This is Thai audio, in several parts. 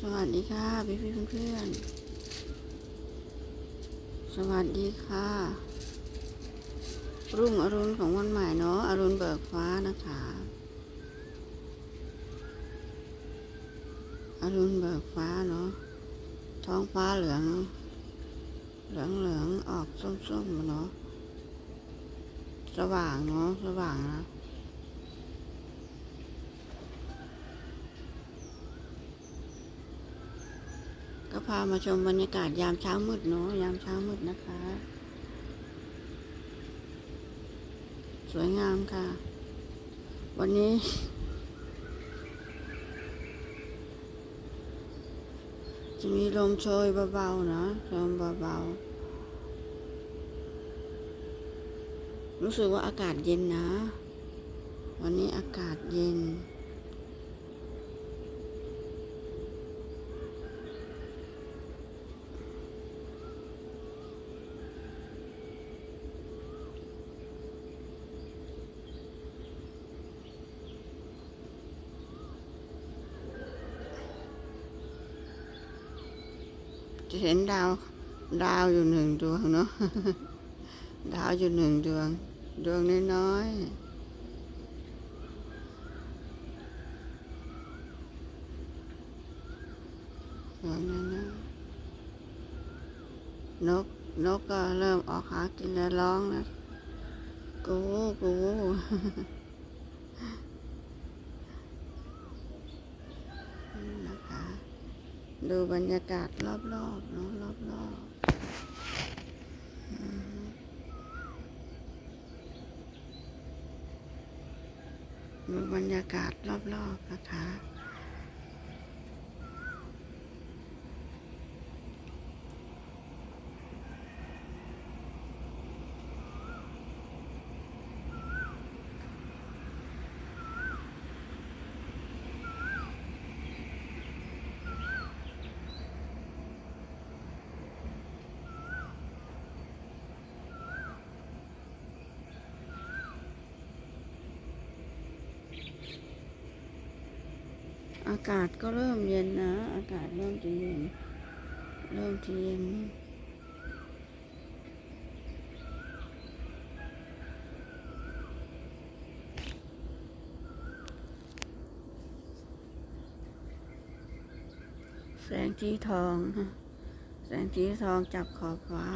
สวัสดีค่ะพี่พี่เพื่อนๆสวัสดีค่ะ รุ่งอรุณของวันใหม่เนาะอรุณเบิกฟ้านะคะ อรุณเบิกฟ้าเนาะท้องฟ้าเหลือง เหลืองเหลืองๆออกส้มๆเนาะสว่างเนาะสว่างนะ ก็พามาชมบรรยากาศยามเช้ามืดเนาะยามเช้ามืดนะคะ สวยงามค่ะ วันนี้ จะมีลมโชยเบาๆนะลมเบาๆรู้สึกว่าอากาศเย็นนะ วันนี้อากาศเย็น จะเห็นดาว ดาวอยู่หนึ่งดวงเนาะดาวอยู่หนึ่งดวง ดวงน้อยๆดวงน้อยนกนกก็เริ่มออกหากินแล้วร้องแล้วกูกู นี่นะคะ ดูบรรยากาศรอบๆเนาะรอบๆดูบรรยากาศรอบๆนะคะ อากาศก็เริ่มเย็นนะ อากาศเริ่มจะเย็น เริ่มจะเย็นแสงสีทอง แสงสีทองจับขอบฟ้า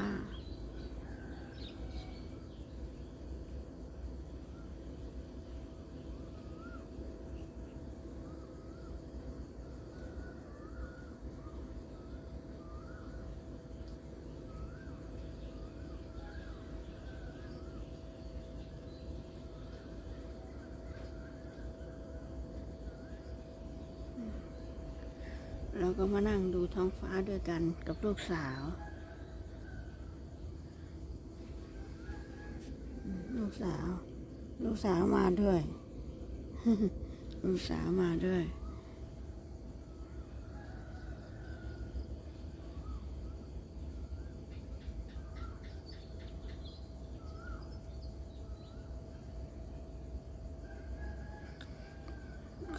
เราก็มานั่งดูท้องฟ้าด้วยกันกับลูกสาว ลูกสาว ลูกสาวมาด้วย ลูกสาวมาด้วย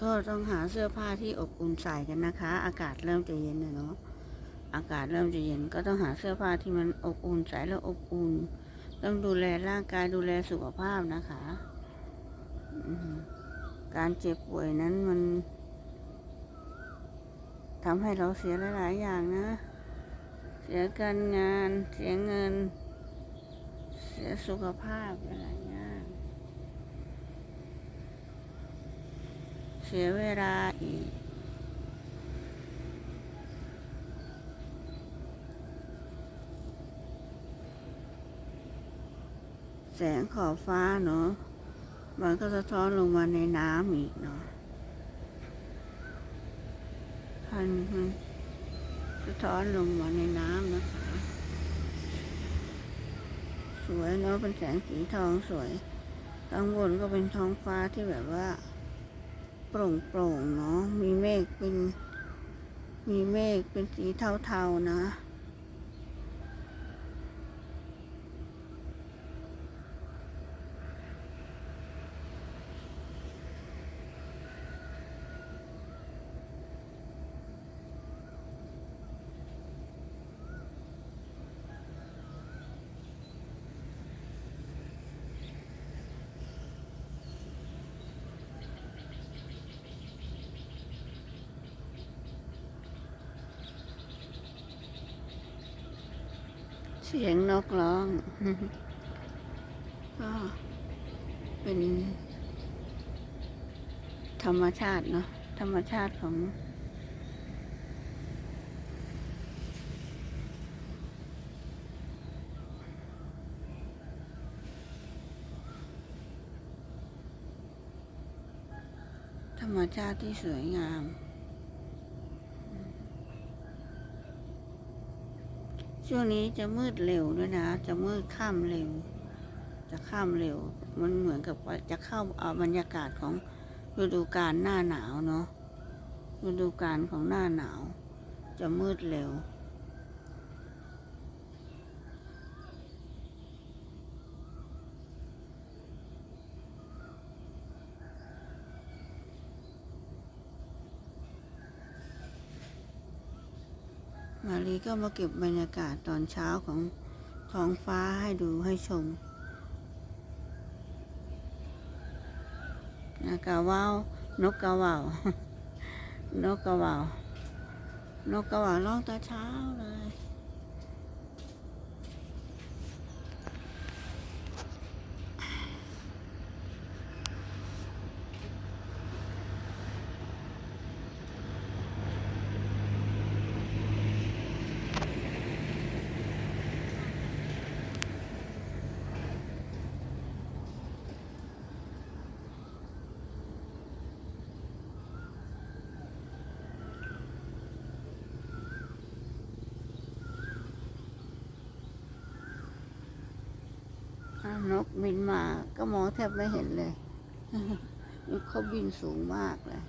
ก็ต้องหาเสื้อผ้าที่อบอุ่นใส่กันนะคะ อากาศเริ่มจะเย็นนะเนาะอากาศเริ่มจะเย็นก็ต้องหาเสื้อผ้าที่มันอบอุ่นใส่แล้วอบอุ่น ต้องดูแลร่างกายดูแลสุขภาพนะคะการเจ็บป่วยนั้นมันทำให้เราเสียหลาย ๆ อย่างนะ เสียการงาน เสียเงิน เสียสุขภาพหลายๆอย่าง เสียเวลาอีก แสงขอบฟ้าเนาะมันก็สะท้อนลงมาในน้ำอีกเนาะพันมันสะท้อนลงมาในน้ำนะคะ สวยเนาะเป็นแสงสีทองสวยข้างบนก็เป็นท้องฟ้าที่แบบว่า โปร่งโปร่งๆเนาะมีเมฆเป็น มีเมฆเป็นสีเทาๆนะ เสียงนกร้องก็เป็นธรรมชาติเนาะธรรมชาติของธรรมชาติที่สวยงาม ช่วงนี้จะมืดเร็วด้วยนะ จะมืดข้ามเร็ว จะข้ามเร็ว มันเหมือนกับว่าจะเข้าเอาบรรยากาศของฤดูกาลหน้าหนาวเนาะฤดูกาลของหน้าหนาว จะมืดเร็ว มารีก็มาเก็บบรรยากาศตอนเช้าของท้องฟ้าให้ดูให้ชมนกกะว่าวนกกะว่าวนกกะว่าวนกกะว่าร้องแต่เช้าเลย อ่า นกบินมาก็มองแทบไม่เห็นเลยนกเขาบินสูงมากเลย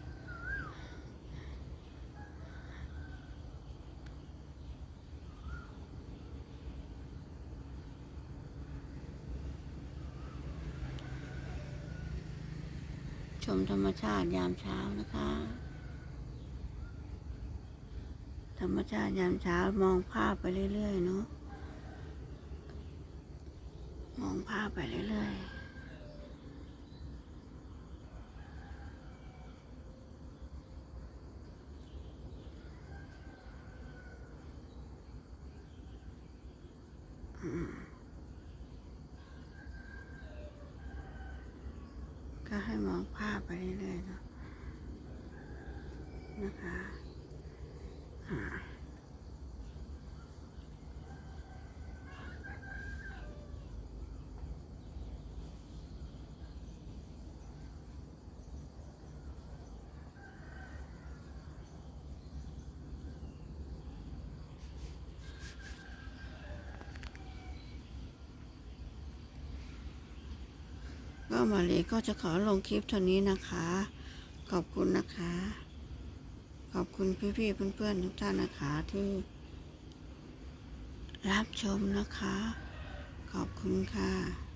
ชมธรรมชาติยามเช้านะคะ ธรรมชาติยามเช้ามองภาพไปเรื่อยๆเนาะ มอง ภาพไปเรื่อยๆก็ให้มองภาพไปเรื่อยๆนะนะคะอ่า ก็มาเลยก็จะขอลงคลิปเท่านี้นะคะ ขอบคุณนะคะ ขอบคุณพี่ๆเพื่อนๆทุกท่านนะคะที่ รับชมนะคะ ขอบคุณค่ะ